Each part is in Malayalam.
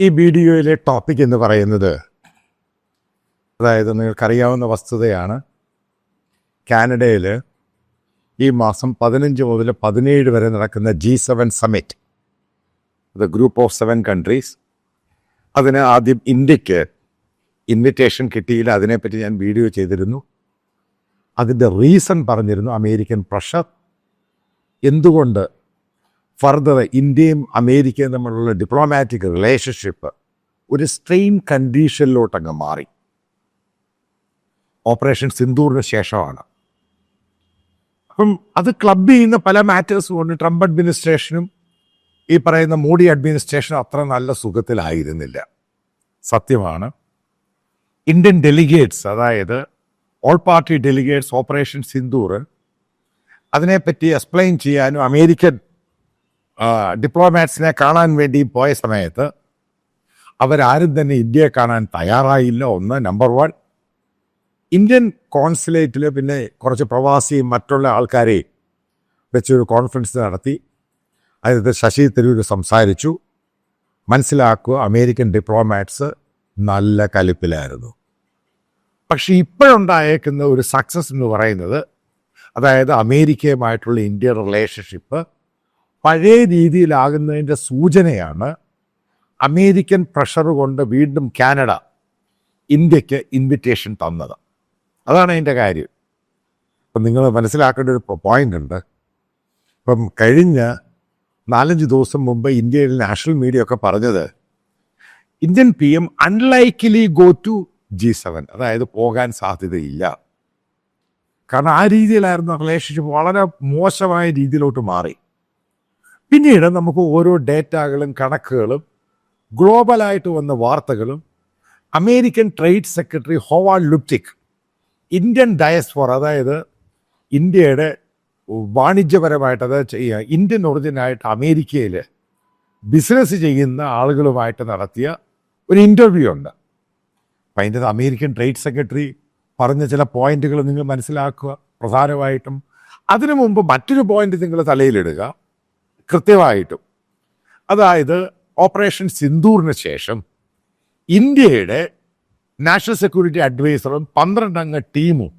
ഈ വീഡിയോയിലെ ടോപ്പിക് എന്ന് പറയുന്നത് അതായത് നിങ്ങൾക്കറിയാവുന്ന വസ്തുതയാണ് കാനഡയിൽ ഈ മാസം പതിനഞ്ച് മുതൽ പതിനേഴ് വരെ നടക്കുന്ന G seven summit the group of seven countries അതിന് ആദ്യം ഇന്ത്യയ്ക്ക് ഇൻവിറ്റേഷൻ കിട്ടിയില്ല. അതിനെപ്പറ്റി ഞാൻ വീഡിയോ ചെയ്തിരുന്നു. അതിന്റെ റീസൺ പറഞ്ഞിരുന്നു അമേരിക്കൻ പ്രഷർ. എന്തുകൊണ്ട് ഫർദർ ഇന്ത്യയും അമേരിക്കയും തമ്മിലുള്ള ഡിപ്ലോമാറ്റിക് റിലേഷൻഷിപ്പ് ഒരു സ്ട്രെയിൻ കണ്ടീഷനിലോട്ടങ്ങ് മാറി. ഓപ്പറേഷൻ സിന്ദൂറിന് ശേഷമാണ്. അപ്പം അത് ക്ലബ് ചെയ്യുന്ന പല മാറ്റേഴ്സും കൊണ്ട് ട്രംപ് അഡ്മിനിസ്ട്രേഷനും ഈ പറയുന്ന മോഡി അഡ്മിനിസ്ട്രേഷനും അത്ര നല്ല സുഖത്തിലായിരുന്നില്ല. സത്യമാണ്. ഇന്ത്യൻ ഡെലിഗേറ്റ്സ് അതായത് all party delegates operation Sindoor അതിനെപ്പറ്റി എക്സ്പ്ലെയിൻ ചെയ്യാനും അമേരിക്കൻ ഡിപ്ലോമാറ്റ്സിനെ കാണാൻ വേണ്ടി പോയ സമയത്ത് അവരാരും തന്നെ ഇന്ത്യയെ കാണാൻ തയ്യാറായില്ല. ഒന്ന് നമ്പർ വൺ ഇന്ത്യൻ കോൺസുലേറ്റിൽ പിന്നെ കുറച്ച് പ്രവാസിയും മറ്റുള്ള ആൾക്കാരെ വെച്ചൊരു കോൺഫറൻസ് നടത്തി. അതായത് ശശി തരൂർ സംസാരിച്ചു. മനസ്സിലാക്കുക അമേരിക്കൻ ഡിപ്ലോമാറ്റ്സ് നല്ല കലിപ്പിലായിരുന്നു. പക്ഷെ ഇപ്പോഴുണ്ടായേക്കുന്ന ഒരു സക്സസ് എന്ന് പറയുന്നത് അതായത് അമേരിക്കയുമായിട്ടുള്ള ഇന്ത്യ റിലേഷൻഷിപ്പ് പഴയ രീതിയിലാകുന്നതിന്റെ സൂചനയാണ് അമേരിക്കൻ പ്രഷർ കൊണ്ട് വീണ്ടും കാനഡ ഇന്ത്യയ്ക്ക് ഇൻവിറ്റേഷൻ തന്നത്. അതാണ് അതിന്റെ കാര്യം. അപ്പം നിങ്ങൾ മനസ്സിലാക്കേണ്ട ഒരു പോയിന്റ് ഉണ്ട്. ഇപ്പം കഴിഞ്ഞ നാലഞ്ച് ദിവസം മുമ്പ് ഇന്ത്യയിൽ നാഷണൽ മീഡിയ ഒക്കെ പറഞ്ഞത് Indian P M unlikely go to G seven അതായത് പോകാൻ സാധ്യതയില്ല. കാരണം ആ രീതിയിലായിരുന്നു റിലേഷൻഷിപ്പ് വളരെ മോശമായ രീതിയിലോട്ട് മാറി. പിന്നീട് നമുക്ക് ഓരോ ഡേറ്റകളും കണക്കുകളും ഗ്ലോബലായിട്ട് വന്ന വാർത്തകളും American trade secretary Howard Lutnick Indian diaspora അതായത് ഇന്ത്യയുടെ വാണിജ്യപരമായിട്ട് അതായത് ചെയ്യുക ഇന്ത്യൻ ഒറിജിനായിട്ട് അമേരിക്കയിൽ ബിസിനസ് ചെയ്യുന്ന ആളുകളുമായിട്ട് നടത്തിയ ഒരു ഇന്റർവ്യൂ ഉണ്ട്. അപ്പം അതിന്റെ അമേരിക്കൻ ട്രേഡ് സെക്രട്ടറി പറഞ്ഞ ചില പോയിന്റുകൾ നിങ്ങൾ മനസ്സിലാക്കുക പ്രധാനമായിട്ടും. അതിനു മുമ്പ് മറ്റൊരു പോയിന്റ് നിങ്ങൾ തലയിലിടുക. കൃത്യമായിട്ടും. അതായത് ഓപ്പറേഷൻ സിന്ദൂറിന് ശേഷം ഇന്ത്യയുടെ നാഷണൽ സെക്യൂരിറ്റി അഡ്വൈസറും പന്ത്രണ്ടംഗ ടീമും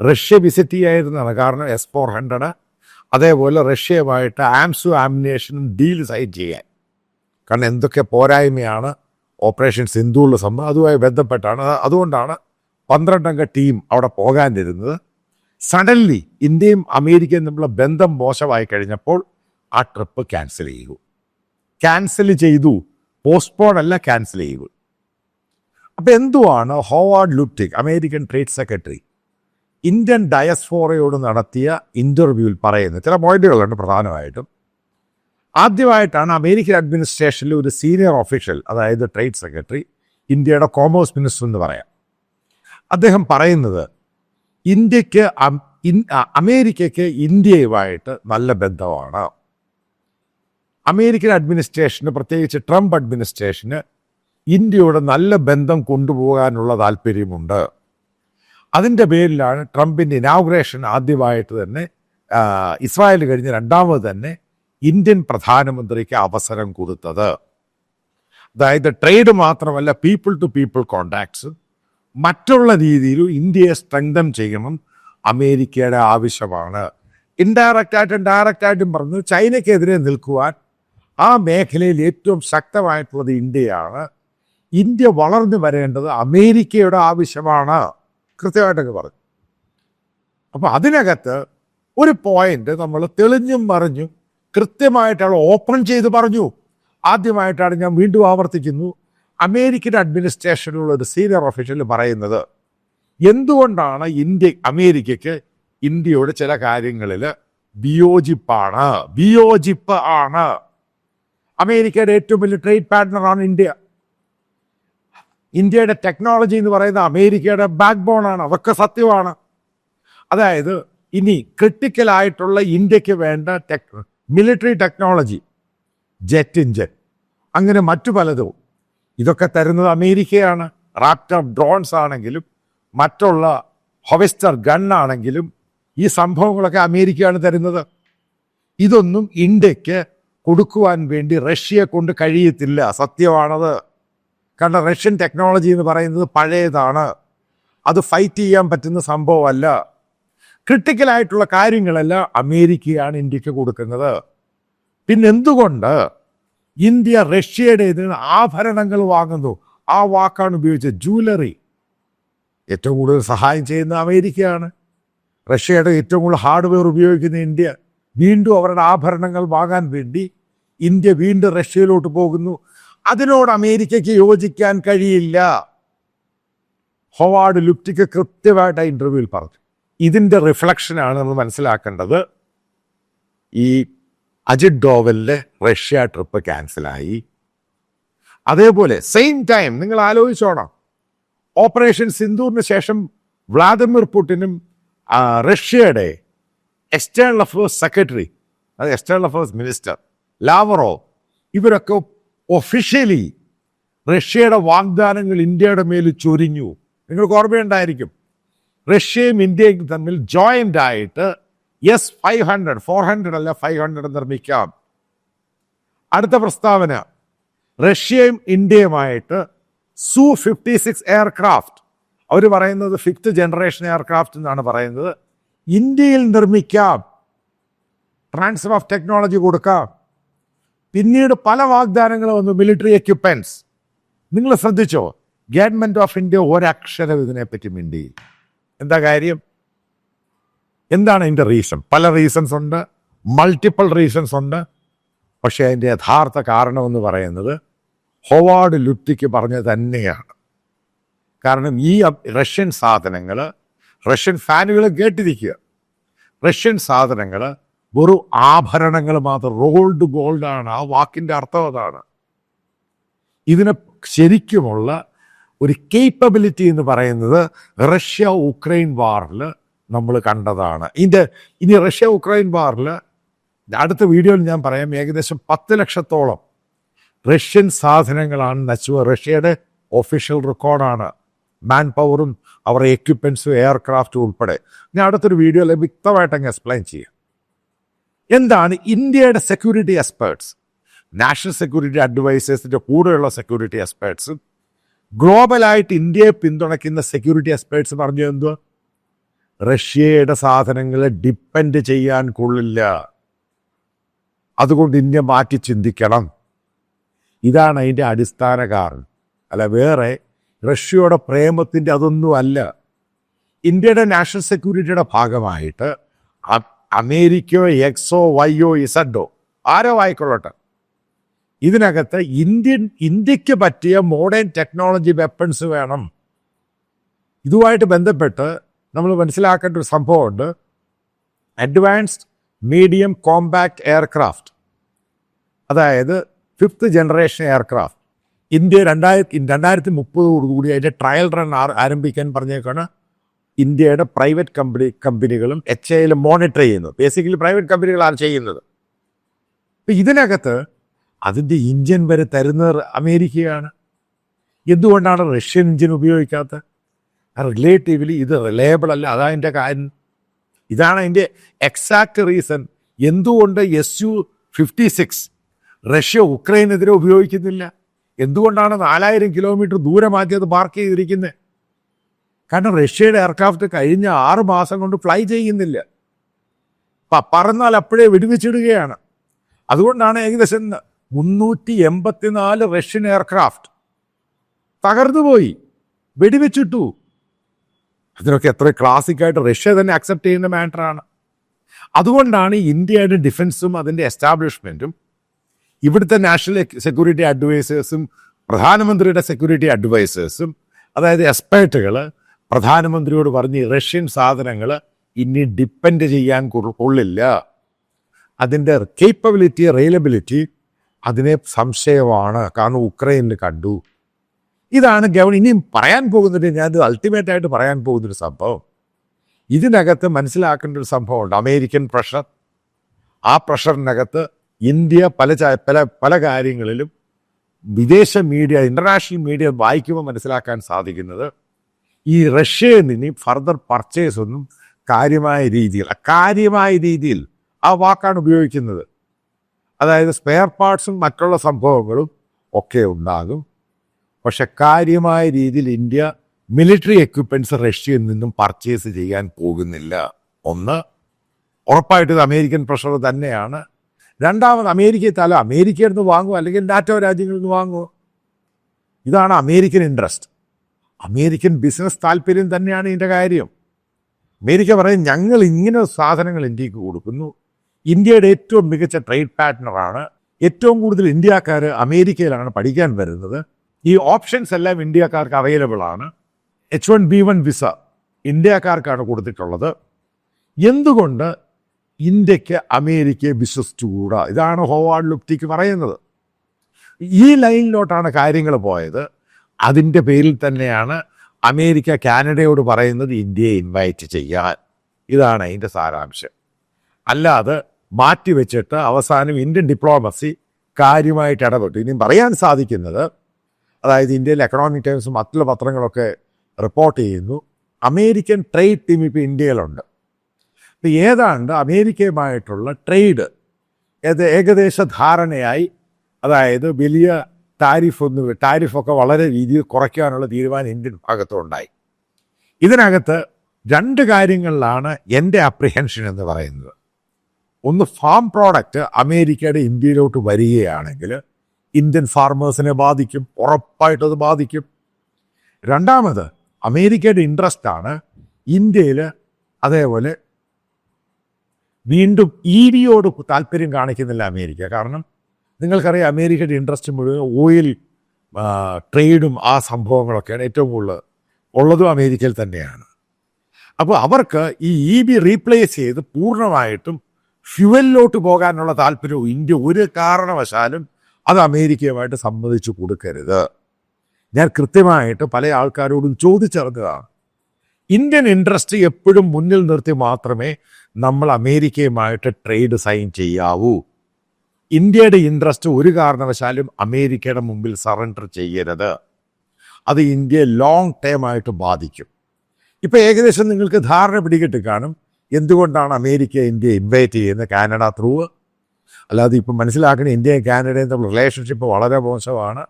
റഷ്യ വിസിറ്റ് ചെയ്യായിരുന്നതാണ് കാരണം എസ് ഫോർ ഹൺഡ്രഡ് അതേപോലെ റഷ്യയുമായിട്ട് ആംസു ആമിനേഷനും ഡീൽ സൈൻ ചെയ്യാൻ. കാരണം എന്തൊക്കെ പോരായ്മയാണ് ഓപ്പറേഷൻ സിന്ധുവിലുള്ള സംഭവം അതുമായി ബന്ധപ്പെട്ടാണ്. അത് അതുകൊണ്ടാണ് പന്ത്രണ്ടംഗ ടീം അവിടെ പോകാനിരുന്നത്. സഡൻലി ഇന്ത്യയും അമേരിക്കയും തമ്മിലുള്ള ബന്ധം മോശമായി കഴിഞ്ഞപ്പോൾ ആ ട്രിപ്പ് ക്യാൻസൽ ചെയ്യുക ക്യാൻസൽ ചെയ്തു. പോസ്റ്റ്പോൺ അല്ല ക്യാൻസൽ ചെയ്യുക അപ്പം എന്തുവാണ് Howard Lutnick American trade secretary Indian ഡയസ്ഫോറയോട് നടത്തിയ ഇന്റർവ്യൂവിൽ പറയുന്നത്? ചില പോയിന്റുകളുണ്ട് പ്രധാനമായിട്ടും. ആദ്യമായിട്ടാണ് അമേരിക്കൻ അഡ്മിനിസ്ട്രേഷനിലെ ഒരു സീനിയർ ഒഫീഷ്യൽ അതായത് ട്രേഡ് സെക്രട്ടറി ഇന്ത്യയുടെ കോമേഴ്സ് മിനിസ്റ്റർ എന്ന് പറയാം. അദ്ദേഹം പറയുന്നത് ഇന്ത്യയ്ക്ക് അമേരിക്കയ്ക്ക് ഇന്ത്യയുമായിട്ട് നല്ല ബന്ധമാണ്. അമേരിക്കൻ അഡ്മിനിസ്ട്രേഷന് പ്രത്യേകിച്ച് ട്രംപ് അഡ്മിനിസ്ട്രേഷന് ഇന്ത്യയുടെ നല്ല ബന്ധം കൊണ്ടുപോകാനുള്ള താല്പര്യമുണ്ട്. അതിന്റെ പേരിലാണ് ട്രംപിന്റെ ഇനാഗുറേഷൻ ആദ്യമായിട്ട് തന്നെ ഇസ്രായേൽ കഴിഞ്ഞ് രണ്ടാമത് തന്നെ ഇന്ത്യൻ പ്രധാനമന്ത്രിക്ക് അവസരം കൊടുത്തത്. അതായത് ട്രേഡ് മാത്രമല്ല പീപ്പിൾ ടു പീപ്പിൾ കോണ്ടാക്ട്സ് മറ്റുള്ള രീതിയിലും ഇന്ത്യയെ സ്ട്രെങ്തൻ ചെയ്യണം അമേരിക്കയുടെ ആവശ്യമാണ്. ഇൻഡയറക്റ്റായിട്ടും ഡയറക്റ്റായിട്ടും പറഞ്ഞു ചൈനയ്ക്കെതിരെ നിൽക്കുവാൻ ആ മേഖലയിൽ ഏറ്റവും ശക്തമായിട്ടുള്ളത് ഇന്ത്യയാണ്. ഇന്ത്യ വളർന്നു വരേണ്ടത് അമേരിക്കയുടെ ആവശ്യമാണ്. കൃത്യമായിട്ടൊക്കെ പറഞ്ഞു. അപ്പോൾ അതിനകത്ത് ഒരു പോയിന്റ് നമ്മൾ തെളിഞ്ഞും പറഞ്ഞു കൃത്യമായിട്ടാണ് ഓപ്പൺ ചെയ്ത് പറഞ്ഞു. ആദ്യമായിട്ടാണ് ഞാൻ വീണ്ടും ആവർത്തിക്കുന്നു. അമേരിക്കൻ അഡ്മിനിസ്ട്രേഷനിലുള്ള ഒരു സീനിയർ ഒഫീഷ്യൽ പറയുന്നത് എന്തുകൊണ്ടാണ് ഇന്ത്യ അമേരിക്കയ്ക്ക് ഇന്ത്യയുടെ ചില കാര്യങ്ങളിൽ വിയോജിപ്പാണ്? വിയോജിപ്പ് ആണ്. അമേരിക്കയുടെ ഏറ്റവും വലിയ ട്രേഡ് പാർട്ട്ണറാണ് ഇന്ത്യ. ഇന്ത്യയുടെ ടെക്നോളജി എന്ന് പറയുന്നത് അമേരിക്കയുടെ ബാക്ക് ബോൺ ആണ് അതൊക്കെ സത്യമാണ്. അതായത് ഇനി ക്രിട്ടിക്കൽ ആയിട്ടുള്ള ഇന്ത്യയ്ക്ക് വേണ്ട tech military technology jet engine അങ്ങനെ മറ്റു പലതും. ഇതൊക്കെ തരുന്നത് അമേരിക്കയാണ്. റാപ്റ്റർ ഡ്രോൺസ് ആണെങ്കിലും മറ്റുള്ള ഹൊവസ്റ്റർ ഗൺ ആണെങ്കിലും ഈ സംഭവങ്ങളൊക്കെ അമേരിക്കയാണ് തരുന്നത്. ഇതൊന്നും ഇന്ത്യയ്ക്ക് കൊടുക്കുവാൻ വേണ്ടി റഷ്യയെ കൊണ്ട് കഴിയത്തില്ല. സത്യമാണത്. കാരണം റഷ്യൻ ടെക്നോളജി എന്ന് പറയുന്നത് പഴയതാണ്. അത് ഫൈറ്റ് ചെയ്യാൻ പറ്റുന്ന സംഭവമല്ല. ക്രിട്ടിക്കലായിട്ടുള്ള കാര്യങ്ങളെല്ലാം അമേരിക്കയാണ് ഇന്ത്യയ്ക്ക് കൊടുക്കുന്നത്. പിന്നെ എന്തുകൊണ്ട് ഇന്ത്യ റഷ്യയുടെ ആഭരണങ്ങൾ വാങ്ങുന്നു? ആ വാക്കാണ് ഉപയോഗിച്ചത് ജൂവലറി ഏറ്റവും കൂടുതൽ സഹായം ചെയ്യുന്ന അമേരിക്കയാണ്. റഷ്യയുടെ ഏറ്റവും കൂടുതൽ ഹാർഡ്വെയർ ഉപയോഗിക്കുന്ന ഇന്ത്യ. വീണ്ടും അവരുടെ ആഭരണങ്ങൾ വാങ്ങാൻ വേണ്ടി ഇന്ത്യ വീണ്ടും റഷ്യയിലോട്ട് പോകുന്നു. അതിനോട് അമേരിക്കയ്ക്ക് യോജിക്കാൻ കഴിയില്ല. ഹൊവാർഡ് ലുപ്റ്റിക്ക് കൃത്യമായിട്ട് ആ ഇന്റർവ്യൂവിൽ പറഞ്ഞു. ഇതിന്റെ റിഫ്ലക്ഷനാണ് നമ്മൾ മനസ്സിലാക്കേണ്ടത്. ഈ അജിത് ഡോവലിന്റെ റഷ്യ ട്രിപ്പ് ക്യാൻസലായി അതേപോലെ സെയിം ടൈം നിങ്ങൾ ആലോചിച്ചോണം ഓപ്പറേഷൻ സിന്ദൂറിന് ശേഷം വ്ളാദിമിർ പുടിനും റഷ്യയുടെ എക്സ്റ്റേണൽ അഫേഴ്സ് സെക്രട്ടറി അത് എക്സ്റ്റേണൽ അഫേഴ്സ് മിനിസ്റ്റർ ലാവറോ ഇവരൊക്കെ ഒഫീഷ്യലി റഷ്യയുടെ വാഗ്ദാനങ്ങൾ ഇന്ത്യയുടെ മേൽ ചൊരിഞ്ഞു. നിങ്ങൾക്ക് ഓർമ്മയുണ്ടായിരിക്കും. റഷ്യയും ഇന്ത്യയും തമ്മിൽ ജോയിന്റ് ആയിട്ട് S five hundred four hundred അല്ല ഫൈവ് ഹൺഡ്രഡ് നിർമ്മിക്കാം. അടുത്ത പ്രസ്താവന. റഷ്യയും ഇന്ത്യയുമായിട്ട് സു ഫിഫ്റ്റി സിക്സ് എയർക്രാഫ്റ്റ് അവർ പറയുന്നത് ഫിഫ്ത്ത് ജനറേഷൻ എയർക്രാഫ്റ്റ് എന്നാണ് പറയുന്നത്. ഇന്ത്യയിൽ നിർമ്മിക്കാം. ട്രാൻസ്ഫർ ഓഫ് ടെക്നോളജി കൊടുക്കാം. പിന്നീട് പല വാഗ്ദാനങ്ങളും വന്നു മിലിറ്ററി എക്യുപ്മെന്റ്സ് നിങ്ങൾ ശ്രദ്ധിച്ചോ? ഗവൺമെന്റ് ഓഫ് ഇന്ത്യ ഒരക്ഷരം ഇതിനെപ്പറ്റി മിണ്ടി എന്താ കാര്യം? എന്താണ് അതിന്റെ റീസൺ പല റീസൺസ് ഉണ്ട് മൾട്ടിപ്പിൾ റീസൺസ് ഉണ്ട്. പക്ഷേ അതിന്റെ യഥാർത്ഥ കാരണം എന്ന് പറയുന്നത് ഹൊവാർഡ് ലുത്തിക്ക് പറഞ്ഞത് തന്നെയാണ്. കാരണം ഈ റഷ്യൻ സാധനങ്ങൾ റഷ്യൻ ഫാനുകൾ കേട്ടിരിക്കുക. റഷ്യൻ സാധനങ്ങൾ വെറും ആഭരണങ്ങൾ മാത്രം. റോൾഡ് ഗോൾഡാണ്. ആ വാക്കിന്റെ അർത്ഥം അതാണ്. ഇതിനെ ശരിക്കുമുള്ള ഒരു കേപ്പബിലിറ്റി എന്ന് പറയുന്നത് റഷ്യ ഉക്രൈൻ വാറിൽ നമ്മൾ കണ്ടതാണ്. ഇതിന്റെ ഇനി റഷ്യ ഉക്രൈൻ വാറിൽ അടുത്ത വീഡിയോയിൽ ഞാൻ പറയാം. ഏകദേശം പത്ത് ലക്ഷത്തോളം റഷ്യൻ സാധനങ്ങളാണ് നശുവ റഷ്യയുടെ ഒഫീഷ്യൽ റെക്കോർഡാണ് മാൻ പവറും അവരുടെ എക്യുപ്മെൻസും എയർക്രാഫ്റ്റും ഉൾപ്പെടെ. ഞാൻ അടുത്തൊരു വീഡിയോയിൽ വ്യക്തമായിട്ട് അങ്ങ് എക്സ്പ്ലെയിൻ ചെയ്യാം. എന്താണ് ഇന്ത്യയുടെ സെക്യൂരിറ്റി എക്സ്പേർട്സ് നാഷണൽ സെക്യൂരിറ്റി അഡ്വൈസേഴ്സിന്റെ കൂടെയുള്ള സെക്യൂരിറ്റി എക്സ്പേർട്സ് ഗ്ലോബലായിട്ട് ഇന്ത്യയെ പിന്തുണയ്ക്കുന്ന സെക്യൂരിറ്റി എക്സ്പേർട്സ് പറഞ്ഞു എന്തുവാ? റഷ്യയുടെ സാധനങ്ങളെ ഡിപ്പെൻഡ് ചെയ്യാൻ കൊള്ളില്ല. അതുകൊണ്ട് ഇന്ത്യ മാറ്റി ചിന്തിക്കണം. ഇതാണ് അതിന്റെ അടിസ്ഥാന കാരണം. അല്ല വേറെ റഷ്യയുടെ പ്രേമത്തിന്റെ അതൊന്നുമല്ല. ഇന്ത്യയുടെ നാഷണൽ സെക്യൂരിറ്റിയുടെ ഭാഗമായിട്ട് അമേരിക്കയോ എക്സോ വൈയോ ഇസഡോ? ആരോ ആയിക്കൊള്ളട്ടെ ഇതിനകത്ത് ഇന്ത്യൻ ഇന്ത്യയ്ക്ക് പറ്റിയ മോഡേൺ ടെക്നോളജി വെപ്പൺസ് വേണം. ഇതുമായിട്ട് ബന്ധപ്പെട്ട് നമ്മൾ മനസ്സിലാക്കേണ്ട ഒരു സംഭവമുണ്ട്. അഡ്വാൻസ്ഡ് മീഡിയം കോമ്പാക്ട് എയർക്രാഫ്റ്റ് അതായത് ഫിഫ്ത്ത് ജനറേഷൻ എയർക്രാഫ്റ്റ് ഇന്ത്യ രണ്ടായിരത്തി രണ്ടായിരത്തി മുപ്പതോടുകൂടി അതിന്റെ ട്രയൽ റൺ ആരംഭിക്കാൻ പറഞ്ഞേക്കാണ്. ഇന്ത്യയുടെ പ്രൈവറ്റ് കമ്പനി കമ്പനികളും എച്ച് ഐയിൽ മോണിറ്റർ ചെയ്യുന്നത് ബേസിക്കലി പ്രൈവറ്റ് കമ്പനികളാണ് ചെയ്യുന്നത്. അപ്പം ഇതിനകത്ത് അതിന്റെ ഇഞ്ചിൻ വരെ തരുന്നത് അമേരിക്കയാണ്. എന്തുകൊണ്ടാണ് റഷ്യൻ ഇഞ്ചിൻ ഉപയോഗിക്കാത്ത റിലേറ്റീവ്ലി ഇത് റിലയബിൾ അല്ല. അതാണ് എന്റെ കാര്യം. ഇതാണ് അതിന്റെ എക്സാക്ട് റീസൺ എന്തുകൊണ്ട് S U fifty six Russia ഉക്രൈനെതിരെ ഉപയോഗിക്കുന്നില്ല. എന്തുകൊണ്ടാണ് നാലായിരം കിലോമീറ്റർ ദൂരെ അത് പാർക്ക് ചെയ്തിരിക്കുന്നത് കാരണം റഷ്യയുടെ എയർക്രാഫ്റ്റ് കഴിഞ്ഞ ആറ് മാസം കൊണ്ട് ഫ്ലൈ ചെയ്യുന്നില്ല. പറന്നാൽ അപ്പോഴേ വെടിവെച്ചിടുകയാണ്. അതുകൊണ്ടാണ് ഏകദേശം മുന്നൂറ്റി എൺപത്തിനാല് റഷ്യൻ എയർക്രാഫ്റ്റ് തകർന്നുപോയി വെടിവെച്ചിട്ടു. അതിനൊക്കെ എത്ര ക്ലാസിക്കായിട്ട് റഷ്യ തന്നെ അക്സെപ്റ്റ് ചെയ്യുന്ന മാറ്ററാണ് അതുകൊണ്ടാണ് ഇന്ത്യയുടെ ഡിഫൻസും അതിന്റെ എസ്റ്റാബ്ലിഷ്മെന്റും ഇവിടുത്തെ നാഷണൽ സെക്യൂരിറ്റി അഡ്വൈസേഴ്സും പ്രധാനമന്ത്രിയുടെ സെക്യൂരിറ്റി അഡ്വൈസേഴ്സും അതായത് എക്സ്പേർട്ടുകൾ പ്രധാനമന്ത്രിയോട് പറഞ്ഞ് റഷ്യൻ സാധനങ്ങൾ ഇനി ഡിപ്പെൻഡ് ചെയ്യാൻ കൊള്ളില്ല. അതിന്റെ കേപ്പബിലിറ്റി റെയിലബിലിറ്റി അതിനെ സംശയമാണ്. കാരണം ഉക്രൈനിൽ കണ്ടു. ഇതാണ് ഗവൺ ഇനിയും പറയാൻ പോകുന്നത് ഞാൻ അൾട്ടിമേറ്റ് ആയിട്ട് പറയാൻ പോകുന്നൊരു സംഭവം. ഇതിനകത്ത് മനസ്സിലാക്കേണ്ട ഒരു സംഭവമുണ്ട്. American pressure. ആ പ്രഷറിനകത്ത് ഇന്ത്യ പല പല പല കാര്യങ്ങളിലും വിദേശ മീഡിയ ഇന്റർനാഷണൽ മീഡിയ വായിക്കുമ്പോൾ മനസ്സിലാക്കാൻ സാധിക്കുന്നത് ഈ റഷ്യയിൽ നിന്ന് ഫർദർ പർച്ചേസ് ഒന്നും കാര്യമായ രീതിയിൽ കാര്യമായ രീതിയിൽ ആ വാക്കാണ് ഉപയോഗിക്കുന്നത്. അതായത് സ്പെയർ പാർട്സും മറ്റുള്ള സംഭവങ്ങളും ഒക്കെ ഉണ്ടാകും. പക്ഷെ കാര്യമായ രീതിയിൽ ഇന്ത്യ മിലിറ്ററി എക്യുപ്മെന്റ്സ് റഷ്യയിൽ നിന്നും പർച്ചേസ് ചെയ്യാൻ പോകുന്നില്ല. ഒന്ന് ഉറപ്പായിട്ടും അമേരിക്കൻ പ്രഷർ തന്നെയാണ്. രണ്ടാമത് അമേരിക്കയിൽ തല അമേരിക്കയിൽ നിന്ന് വാങ്ങുമോ അല്ലെങ്കിൽ നാറ്റോ രാജ്യങ്ങളിൽ നിന്ന് വാങ്ങുമോ ഇതാണ് അമേരിക്കൻ ഇൻട്രസ്റ്റ് അമേരിക്കൻ ബിസിനസ് താല്പര്യം തന്നെയാണ് ഇതിന്റെ കാര്യം. അമേരിക്ക പറയും ഞങ്ങൾ ഇങ്ങനെ സാധനങ്ങൾ ഇന്ത്യയ്ക്ക് കൊടുക്കുന്നു. ഇന്ത്യയുടെ ഏറ്റവും മികച്ച ട്രേഡ് പാർട്ട്ണറാണ് ഏറ്റവും കൂടുതൽ ഇന്ത്യക്കാർ അമേരിക്കയിലാണ് പഠിക്കാൻ വരുന്നത്. ഈ ഓപ്ഷൻസ് എല്ലാം ഇന്ത്യക്കാർക്ക് അവൈലബിൾ ആണ്. H one B one visa ഇന്ത്യക്കാർക്കാണ് കൊടുത്തിട്ടുള്ളത്. എന്തുകൊണ്ട് ഇന്ത്യയ്ക്ക് അമേരിക്കയെ വിശ്വസിച്ചുകൂടാ ഇതാണ് ഹോവാർഡ് ലുപ്തിക്ക് പറയുന്നത്. ഈ ലൈനിലോട്ടാണ് കാര്യങ്ങൾ പോയത്. അതിന്റെ പേരിൽ തന്നെയാണ് അമേരിക്ക കാനഡയോട് പറയുന്നത് ഇന്ത്യയെ ഇൻവൈറ്റ് ചെയ്യാൻ. ഇതാണ് അതിന്റെ സാരാംശം. അല്ലാതെ മാറ്റിവെച്ചിട്ട് അവസാനം ഇന്ത്യൻ ഡിപ്ലോമസി കാര്യമായിട്ട് ഇടപെട്ടു. ഇനിയും പറയാൻ സാധിക്കുന്നത് അതായത് ഇന്ത്യയിലെ എക്കണോമിക് ടൈംസും മറ്റുള്ള പത്രങ്ങളൊക്കെ റിപ്പോർട്ട് ചെയ്യുന്നു. അമേരിക്കൻ ട്രേഡ് ടീം ഇപ്പോൾ ഇന്ത്യയിലുണ്ട്. ഇപ്പം ഏതാണ്ട് അമേരിക്കയുമായിട്ടുള്ള ട്രേഡ് ഏത് ഏകദേശ ധാരണയായി അതായത് വലിയ ടാരിഫ് ഒന്നും ടാരിഫൊക്കെ വളരെ രീതിയിൽ കുറയ്ക്കാനുള്ള തീരുമാനം ഇന്ത്യൻ ഭാഗത്തുണ്ടായി. ഇതിനകത്ത് രണ്ട് കാര്യങ്ങളിലാണ് എന്റെ അപ്രിഹെൻഷൻ എന്ന് പറയുന്നത്. ഒന്ന് ഫാം പ്രോഡക്റ്റ് അമേരിക്കയുടെ ഇന്ത്യയിലോട്ട് വരികയാണെങ്കിൽ ഇന്ത്യൻ ഫാർമേഴ്സിനെ ബാധിക്കും ഉറപ്പായിട്ടത് ബാധിക്കും. രണ്ടാമത് അമേരിക്കയുടെ ഇൻട്രസ്റ്റ് ആണ് ഇന്ത്യയിൽ അതേപോലെ വീണ്ടും ഇ വിയോട് താല്പര്യം കാണിക്കുന്നില്ല അമേരിക്ക. കാരണം നിങ്ങൾക്കറിയാം അമേരിക്കയുടെ ഇൻട്രസ്റ്റ് മുഴുവൻ ഓയിൽ ട്രേഡും ആ സംഭവങ്ങളൊക്കെയാണ് ഏറ്റവും കൂടുതൽ ഉള്ളതും അമേരിക്കയിൽ തന്നെയാണ്. അപ്പോൾ അവർക്ക് ഈ ഇ ബി റീപ്ലേസ് ചെയ്ത് പൂർണമായിട്ടും ഫ്യുവലിലോട്ട് പോകാനുള്ള താല്പര്യവും ഇന്ത്യ ഒരു കാരണവശാലും അത് അമേരിക്കയുമായിട്ട് സമ്മതിച്ചു കൊടുക്കരുത്. ഞാൻ കൃത്യമായിട്ട് പല ആൾക്കാരോടും ചോദിച്ചറിഞ്ഞതാണ് ഇന്ത്യൻ ഇൻട്രസ്റ്റ് എപ്പോഴും മുന്നിൽ നിർത്തി മാത്രമേ നമ്മൾ അമേരിക്കയുമായിട്ട് ട്രേഡ് സൈൻ ചെയ്യാവൂ. ഇന്ത്യയുടെ ഇൻട്രസ്റ്റ് ഒരു കാരണവശാലും അമേരിക്കയുടെ മുമ്പിൽ സറണ്ടർ ചെയ്യരുത്. അത് ഇന്ത്യയെ ലോങ് ടേം ആയിട്ട് ബാധിക്കും. ഇപ്പം ഏകദേശം നിങ്ങൾക്ക് ധാരണ പിടികിട്ട് കാണും. എന്തുകൊണ്ടാണ് അമേരിക്ക ഇന്ത്യയെ ഇൻവൈറ്റ് ചെയ്യുന്നത് കാനഡ ത്രൂ അല്ലാതെ ഇപ്പം മനസ്സിലാക്കണം ഇന്ത്യയും കാനഡയും തമ്മിൽ റിലേഷൻഷിപ്പ് വളരെ മോശമാണ്.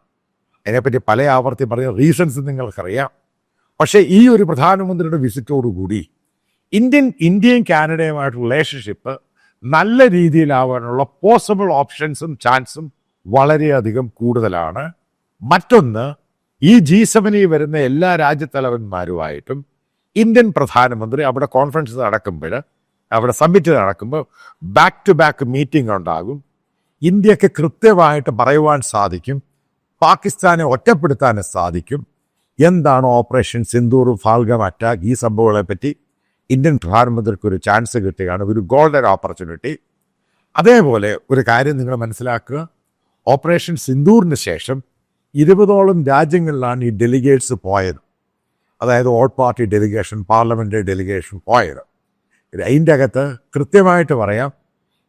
അതിനെപ്പറ്റി പല ആവർത്തി പറഞ്ഞ റീസൺസ് നിങ്ങൾക്കറിയാം. പക്ഷേ ഈ ഒരു പ്രധാനമന്ത്രിയുടെ വിസിറ്റോടുകൂടി ഇന്ത്യൻ ഇന്ത്യയും കാനഡയുമായിട്ട് റിലേഷൻഷിപ്പ് നല്ല രീതിയിലാവാനുള്ള പോസിബിൾ ഓപ്ഷൻസും ചാൻസും വളരെയധികം കൂടുതലാണ്. മറ്റൊന്ന് ഈ ജി സെവനിൽ വരുന്ന എല്ലാ രാജ്യത്തലവന്മാരുമായിട്ടും ഇന്ത്യൻ പ്രധാനമന്ത്രി അവിടെ കോൺഫറൻസ് നടക്കുമ്പോൾ അവിടെ സമ്മിറ്റ് നടക്കുമ്പോൾ ബാക്ക് ടു ബാക്ക് മീറ്റിംഗ് ഉണ്ടാകും. ഇന്ത്യയ്ക്ക് കൃത്യമായിട്ട് പറയുവാൻ സാധിക്കും പാകിസ്ഥാനെ ഒറ്റപ്പെടുത്താൻ സാധിക്കും. എന്താണ് ഓപ്പറേഷൻ സിന്ദൂർ ഫാൽഗം അറ്റാക്ക് ഈ സംഭവങ്ങളെ പറ്റി ഇന്ത്യൻ പ്രധാനമന്ത്രിക്ക് ഒരു ചാൻസ് കിട്ടുകയാണ് ഒരു ഗോൾഡൻ ഓപ്പർച്യൂണിറ്റി അതേപോലെ ഒരു കാര്യം നിങ്ങൾ മനസ്സിലാക്കുക. ഓപ്പറേഷൻ സിന്ദൂറിന് ശേഷം ഇരുപതോളം രാജ്യങ്ങളിലാണ് ഈ ഡെലിഗേറ്റ്സ് പോയത്. അതായത് all party delegation parliamentary delegation പോയത്. അതിന്റെ അകത്ത് കൃത്യമായിട്ട് പറയാം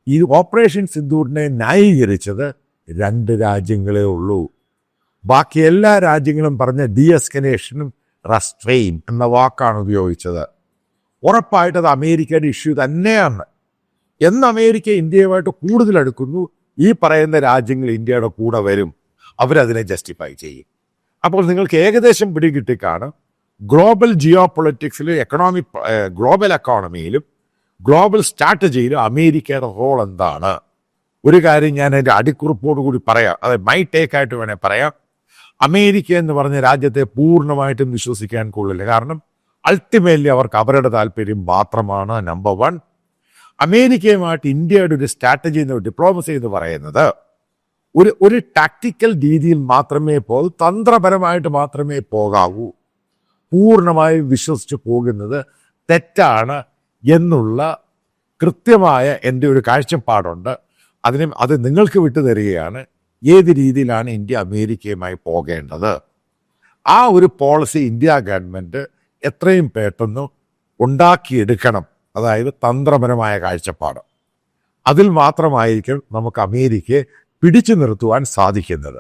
ഈ ഓപ്പറേഷൻ സിന്ദൂറിനെ ന്യായീകരിച്ചത് രണ്ട് രാജ്യങ്ങളേ ഉള്ളൂ. ബാക്കി എല്ലാ രാജ്യങ്ങളും പറഞ്ഞ ഡി എസ്കലേഷനും റസ്ട്രെയിൻ എന്ന വാക്കാണ് ഉപയോഗിച്ചത്. ഉറപ്പായിട്ട് അത് അമേരിക്കയുടെ ഇഷ്യൂ തന്നെയാണ്. എന്ന് അമേരിക്ക ഇന്ത്യയുമായിട്ട് കൂടുതൽ അടുക്കുന്നു ഈ പറയുന്ന രാജ്യങ്ങൾ ഇന്ത്യയുടെ കൂടെ വരും അവരതിനെ ജസ്റ്റിഫൈ ചെയ്യും. അപ്പോൾ നിങ്ങൾക്ക് ഏകദേശം പിടികിട്ടിക്കാണ് ഗ്ലോബൽ ജിയോ പൊളിറ്റിക്സിലും എക്കണോമിക് ഗ്ലോബൽ എക്കോണമിയിലും ഗ്ലോബൽ സ്ട്രാറ്റജിയിലും അമേരിക്കയുടെ റോൾ എന്താണ്? ഒരു കാര്യം ഞാൻ എന്റെ അടിക്കുറിപ്പോട് കൂടി പറയാം അത് മൈ ടേക്ക് ആയിട്ട് വേണേൽ പറയാം. അമേരിക്ക എന്ന് പറഞ്ഞ രാജ്യത്തെ പൂർണമായിട്ടും വിശ്വസിക്കാൻ കൊള്ളില്ല. കാരണം അൾട്ടിമേറ്റ്ലി അവർക്ക് അവരുടെ താല്പര്യം മാത്രമാണ് നമ്പർ വൺ അമേരിക്കയുമായിട്ട് ഇന്ത്യയുടെ ഒരു സ്ട്രാറ്റജി എന്ന് ഡിപ്ലോമസി എന്ന് പറയുന്നത് ഒരു ഒരു ടാക്ടിക്കൽ രീതിയിൽ മാത്രമേ പോകൂ തന്ത്രപരമായിട്ട് മാത്രമേ പോകാവൂ. പൂർണമായും വിശ്വസിച്ച് പോകുന്നത് തെറ്റാണ് എന്നുള്ള കൃത്യമായ എന്റെ ഒരു കാഴ്ചപ്പാടുണ്ട്. അതിന് അത് നിങ്ങൾക്ക് വിട്ടു തരികയാണ്. ഏത് രീതിയിലാണ് ഇന്ത്യ അമേരിക്കയുമായി പോകേണ്ടത്? ആ ഒരു പോളിസി ഇന്ത്യ ഗവൺമെന്റ് എത്രയും പെട്ടെന്ന് ഉണ്ടാക്കിയെടുക്കണം. അതായത് തന്ത്രപരമായ കാഴ്ചപ്പാട്. അതിൽ മാത്രമായിരിക്കും നമുക്ക് അമേരിക്കയെ പിടിച്ചു നിർത്തുവാൻ സാധിക്കുന്നത്.